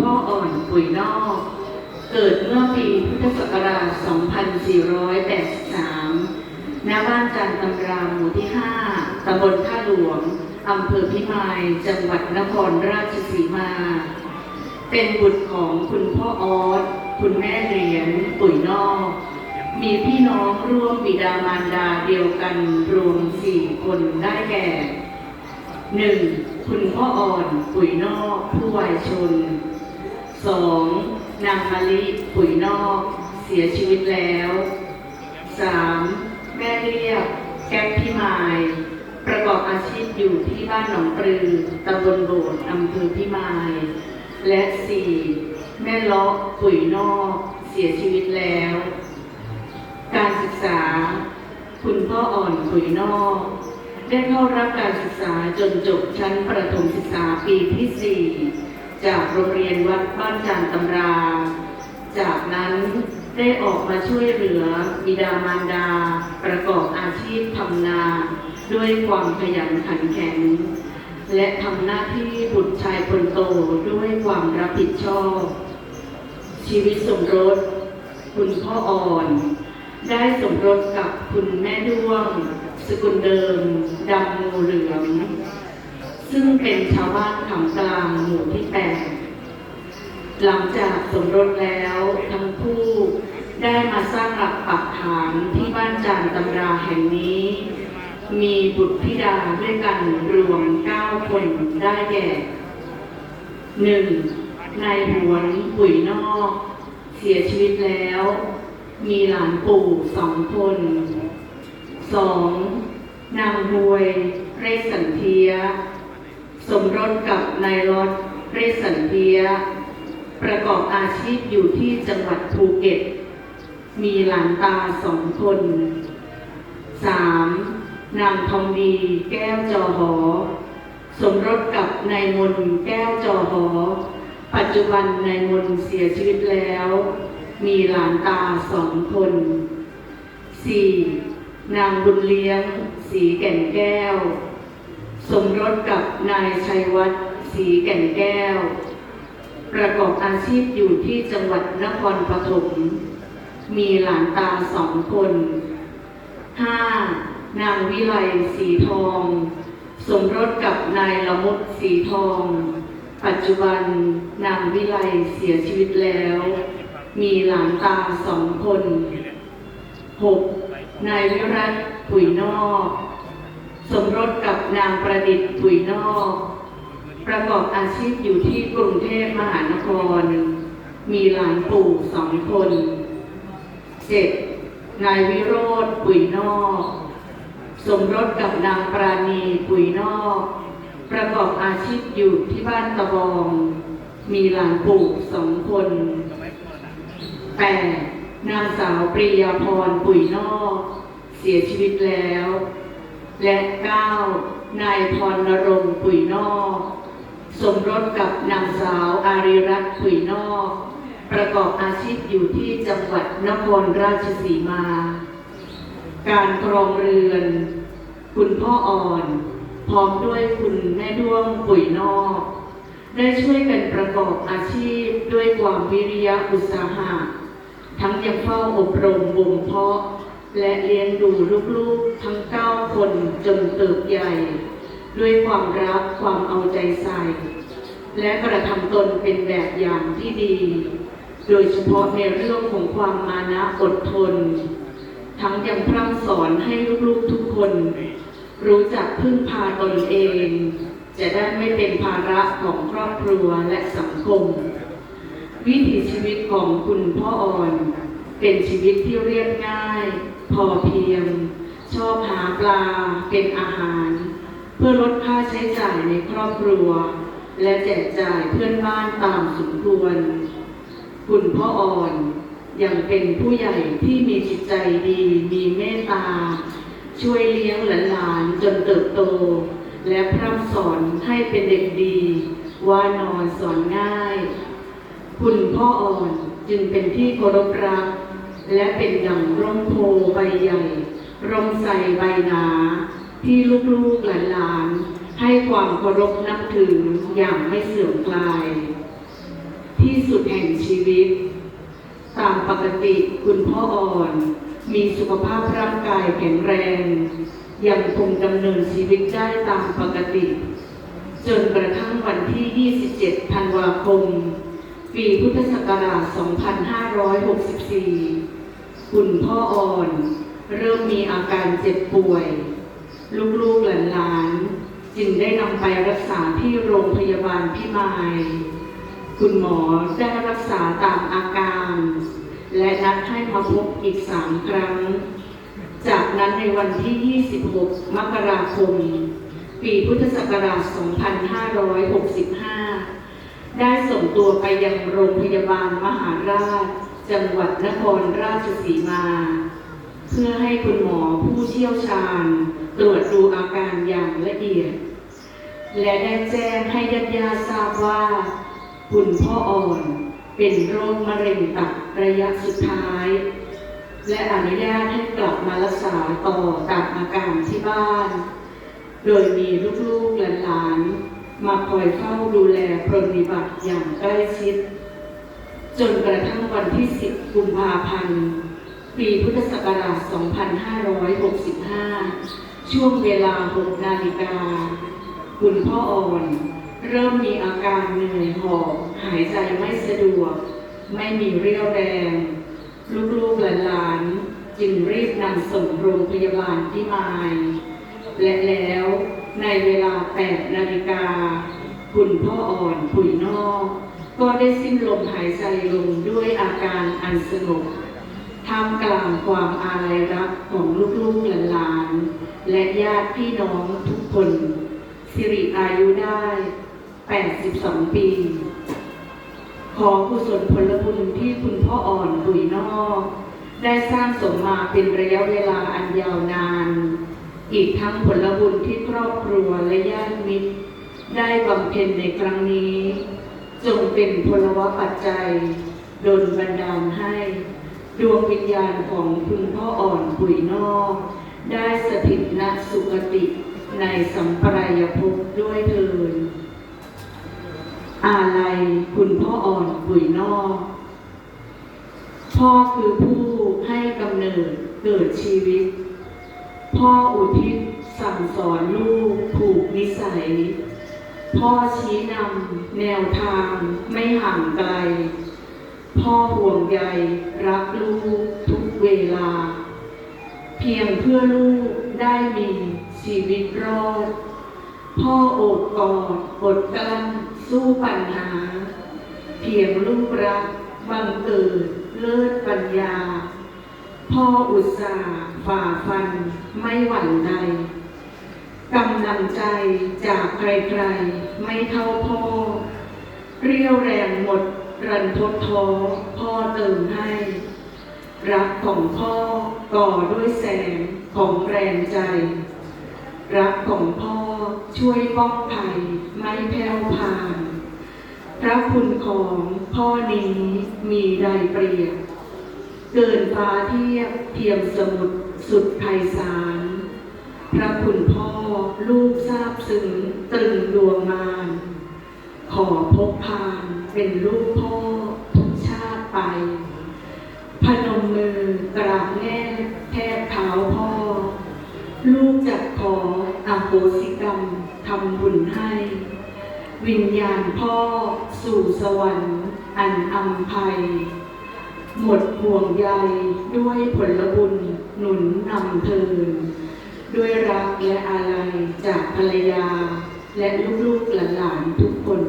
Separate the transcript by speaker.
Speaker 1: พ่ออ่อนปุ๋ยนอก เกิดเมื่อปีพุทธศักราช 2483 ณ บ้านจันตำราหมู่ที่ 5 ตำบลท่าหลวง อำเภอพิมาย จังหวัดนครราชสีมา เป็นบุตรของคุณพ่อออสคุณแม่เหรียญปุ๋ยนอก มีพี่น้องร่วมบิดามารดาเดียวกันรวมสี่คนได้แก่หนึ่งคุณพ่ออ่อนปุ๋ยนอกผู้วายชน สองนางมะลิปุ๋ยนอกเสียชีวิตแล้วสามแม่เรียบแก้วพิมาย ประกอบอาชีพอยู่ที่บ้านหนองปลือตำบลโบสอำเภอพิมาย และสี่แม่เลาะปุ๋ยนอกเสียชีวิตแล้ว การศึกษา คุณพ่ออ่อนปุ๋ยนอกได้เข้ารับการศึกษาจนจบชั้นประถมศึกษาปีที่4 จากโรงเรียนวัดบ้านจานตำรา จากนั้นได้ออกมาช่วยเหลือบิดามารดา ประกอบอาชีพทำนา ด้วยความขยันขันแข็ง และทำหน้าที่บุตรชายคนโตด้วยความรับผิดชอบ ชีวิตสมรส คุณพ่ออ่อน ได้สมรสกับคุณแม่ด้วง สกุลเดิมดำงูเหลือง ซึ่งเป็นชาวบ้านขำกลางหมู่ที่แปดหลังจากสมรสแล้วทั้งคู่ได้มาสร้างหลักปักฐานที่บ้านจานตำราแห่งนี้ มีบุตรธิดาด้วยกันรวมเก้าคนได้แก่หนึ่งนายหวนปุ๋ยนอก เสียชีวิตแล้ว มีหลานปู่สองคนสองนางหวยเรศสันเทีย สมรสกับนายรถเรสันเทีย ประกอบอาชีพอยู่ที่จังหวัดภูเก็ต มีหลานตาสองคนสามนางทองดีแก้วจอหอ สมรสกับนายมนแก้วจอหอ ปัจจุบันนายมนเสียชีวิตแล้ว มีหลานตาสองคน 4. นางบุญเลี้ยง สีแก่นแก้ว สมรสกับนายชัยวัฒน์สีแก่นแก้ว ประกอบอาชีพอยู่ที่จังหวัดนครปฐมมีหลานตาสองคน 5. นางวิไลสีทอง สมรสกับนายละมุดสีทอง ปัจจุบันนางวิไลเสียชีวิตแล้ว มีหลานตาสองคน 6. นายวิรัตปุ๋ยนอก สมรสกับนางประดิษฐ์ปุ๋ยนอก ประกอบอาชีพอยู่ที่กรุงเทพมหานคร มีหลานปู่สองคน 7. นายวิโรธปุ๋ยนอก สมรสกับนางปราณีปุ๋ยนอก ประกอบอาชีพอยู่ที่บ้านตะบอง มีหลานปู่สองคน 8. นางสาวปรียาพรปุ๋ยนอก เสียชีวิตแล้ว และ 9. นายพรนรงค์ปุ๋ยนอก สมรสกับนางสาวอารีรัตน์ปุ๋ยนอก ประกอบอาชีพอยู่ที่จังหวัดนครราชสีมา การครองเรือน คุณพ่ออ่อน พร้อมด้วยคุณแม่ด้วงปุ๋ยนอก ได้ช่วยกันประกอบอาชีพด้วยความวิริยะอุตสาหะ ทั้งยังเฝ้าอบรมบ่มเพาะ และเลี้ยงดูลูกๆทั้งเก้าคนจนเติบใหญ่ ด้วยความรักความเอาใจใส่ และกระทำตนเป็นแบบอย่างที่ดี โดยเฉพาะในเรื่องของความมานะอดทน ทั้งยังพร่ำสอนให้ลูกๆทุกคน รู้จักพึ่งพาตนเอง จะได้ไม่เป็นภาระของครอบครัวและสังคม วิถีชีวิตของคุณพ่ออ่อน เป็นชีวิตที่เรียบง่าย พอเพียง ชอบหาปลาเป็นอาหาร เพื่อลดค่าใช้จ่ายในครอบครัว และแจกจ่ายเพื่อนบ้านตามสมควร คุณพ่ออ่อนยังเป็นผู้ใหญ่ที่มีจิตใจดีมีเมตตา ช่วยเลี้ยงหลานๆจนเติบโต และพร่ำสอนให้เป็นเด็กดี ว่านอนสอนง่าย คุณพ่ออ่อนจึงเป็นที่เคารพรัก และเป็นดั่างร่มโพใบใหญ่ ร่มใสใบหนา ที่ลูกๆหลานๆ ให้ความเคารพนับถืออย่างไม่เสื่อมคลาย ที่สุดแห่งชีวิต ตามปกติคุณพ่ออ่อน มีสุขภาพร่างกายแข็งแรง ยังคงดำเนินชีวิตได้ตามปกติ จนกระทั่งวันที่ 27 ธันวาคมปีพุทธศักราช 2564 คุณพ่ออ่อน เริ่มมีอาการเจ็บป่วย ลูกๆหลานๆจึงได้นำไปรักษาที่โรงพยาบาลพิมาย คุณหมอได้รักษาตามอาการ และนัดให้มาพบอีกสามครั้ง จากนั้นในวันที่ 26 มกราคม ปีพุทธศักราช 2565 ได้ส่งตัวไปยังโรงพยาบาลมหาราช จังหวัดนครราชสีมา เพื่อให้คุณหมอผู้เชี่ยวชาญ ตรวจดูอาการอย่างละเอียด และได้แจ้งให้ญาติญาติทราบว่า คุณพ่ออ่อนเป็นโรคมะเร็งตับระยะสุดท้าย และอนุญาตให้กลับมารักษาต่อตามอาการที่บ้าน โดยมีลูกๆหลานๆมาคอยเฝ้าดูแลปรนิบัติอย่างใกล้ชิด จนกระทั่งวันที่ 10 กุมภาพันธ์ ปีพุทธศักราช 2565 ช่วงเวลา 6 นาฬิกา คุณพ่ออ่อน เริ่มมีอาการเหนื่อยหอบหายใจไม่สะดวก ไม่มีเรี่ยวแรง ลูกๆหลานๆจึงรีบนำส่งโรงพยาบาลพิมาย และแล้วในเวลา 8 นาฬิกา คุณพ่ออ่อนผุยนอก ก็ได้สิ้นลมหายใจลงด้วยอาการอันสงบท่ามกลางความอาลัยรักของลูกๆหลานๆและญาติพี่น้องทุกคน สิริอายุได้ 82 ปี ขอกุศลผลบุญที่คุณพ่ออ่อนผุยนอก ได้สร้างสมมาเป็นระยะเวลาอันยาวนาน อีกทั้งผลบุญที่ครอบครัวและญาติมิตร ได้บำเพ็ญในครั้งนี้ จงเป็นพลวปัจจัยดลบันดาลให้ ดวงวิญญาณของคุณพ่ออ่อนปุ๋ยนอก ได้สถิตณสุคติในสัมปรายภพด้วยเถิดอาลัยคุณพ่ออ่อนปุ๋ยนอก พ่อคือผู้ให้กำเนิดเกิดชีวิต พ่ออุทิศสั่งสอนลูกผูกนิสัย พ่อชี้นำแนวทางไม่ห่างไกล พ่อห่วงใยรักลูกทุกเวลา เพียงเพื่อลูกได้มีชีวิตรอด พ่อโอบกอดอดกลั้นสู้ปัญหา เพียงลูกรักบังเกิดเลิศปัญญา พ่ออุตส่าห์ฝ่าฟันไม่หวั่นใด กำลังใจจากใครๆไม่เท่าพ่อ เรียวแรงหมดรันทดท้อพ่อเติมให้ รักของพ่อก่อด้วยแสงของแรงใจ รักของพ่อช่วยป้องภัยไม่แผ่วพาน พระคุณของพ่อนี้มีใดเปรียบ เกินฟ้าเทียบเทียมสมุทรสุดไพศาลพระคุณพ่อลูกทราบซึ้งตรึงดวงมาน ขอพบพานเป็นลูกพ่อทุกชาติไป พนมมือกราบแน่แทบเท้าพ่อ ลูกจักขออาโหสิกรรมทำบุญให้ วิญญาณพ่อสู่สวรรค์อันอำภัย หมดห่วงใยด้วยผลบุญหนุนนำเทินด้วยรักและอาลัยจากภรรยา และลูกๆหลานๆทุกคน